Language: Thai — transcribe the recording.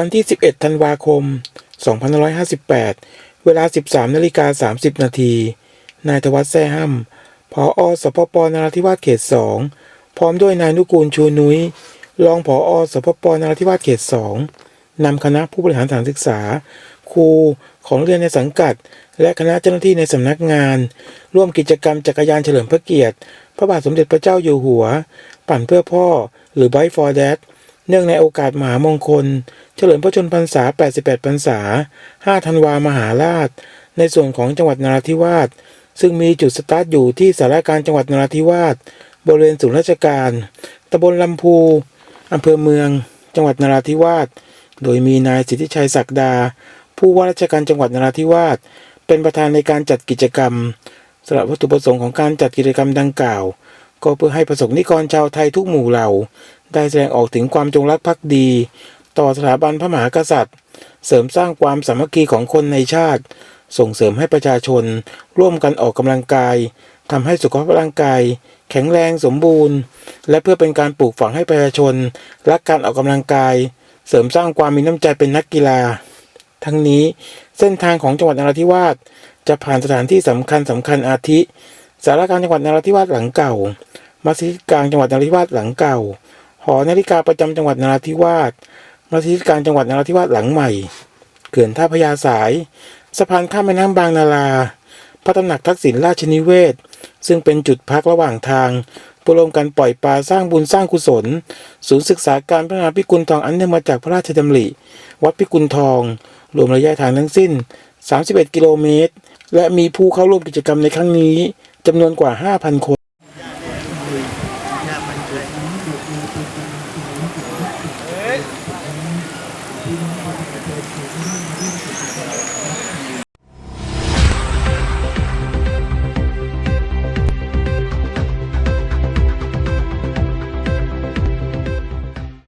วันที่ 11 ธันวาคม 2558 เวลา 13นาฬิกา30 นาที นายธวัชแซ่ห้ำผออสพปนราธิวาสเขต 2 พร้อมด้วยนายนุกูลชูนุ้ย รองผออสพปนราธิวาสเขต 2 นำคณะผู้บริหารสถานศึกษา ครูของเรียนในสังกัด และคณะเจ้าหน้าที่ในสำนักงาน ร่วมกิจกรรมจักรยานเฉลิมพระเกียรติ พระบาทสมเด็จพระเจ้าอยู่หัว ปั่นเพื่อพ่อหรือ Bike for Dad เนื่องในโอกาสมหามงคล เฉลิมพระชนพรรษา 88 พรรษา 5 ธันวามหาราช ในส่วนของจังหวัดนราธิวาส ซึ่งมีจุดสตาร์ทอยู่ที่สารการจังหวัดนราธิวาส บริเวณศูนย์ราชการ ตำบลลำพู อำเภอเมือง จังหวัดนราธิวาส โดยมีนายสิทธิชัยศักดา ผู้ว่าราชการจังหวัดนราธิวาส เป็นประธานในการจัดกิจกรรมสำหรับวัตถุประสงค์ของการจัดกิจกรรมดังกล่าว ก็เพื่อให้ประสงนิกรชาวไทยทุกหมู่เหล่า ได้แสดงออกถึงความจงรักภักดี ต่อสถาบันพระมหากษัตริย์ เสริมสร้างความสามัคคีของคนในชาติ ส่งเสริมให้ประชาชน ร่วมกันออกกำลังกายทำให้สุขภาพร่างกาย แข็งแรงสมบูรณ์ และเพื่อเป็นการปลูกฝังให้ประชาชน รักการออกกำลังกาย เสริมสร้างความมีน้ำใจเป็นนักกีฬา ทั้งนี้เส้นทางของจังหวัดนราธิวาสจะผ่านสถานที่สำคัญสำคัญอาทิสารกลารจังหวัดนราธิวาสหลังเก่ามัสยิดกลางจังหวัดนราธิวาสหลังเก่า หอนาฬิกาประจำจังหวัดนราธิวาสมัสยิกางจังหวัดนราธิวาสหลังใหม่ เขื่อนท่าพระยาสาย สะพานข้ามแม่น้ำบางนาราพระตำหนักทักษิณราชนิเวศ ซึ่งเป็นจุดพักระหว่างทางเพื่อร่วมกันปล่อยปลาสร้างบุญสร้างกุศล ศูนย์ศึกษาการพัฒนาพิกุลทองอันเนื่องมาจากพระราชดำริ วัดพิกุลทอง รวมระยะทางทั้งสิ้น 31 กิโลเมตร และมีผู้เข้าร่วมกิจกรรมในครั้งนี้จำนวนกว่า 5,000 คน เ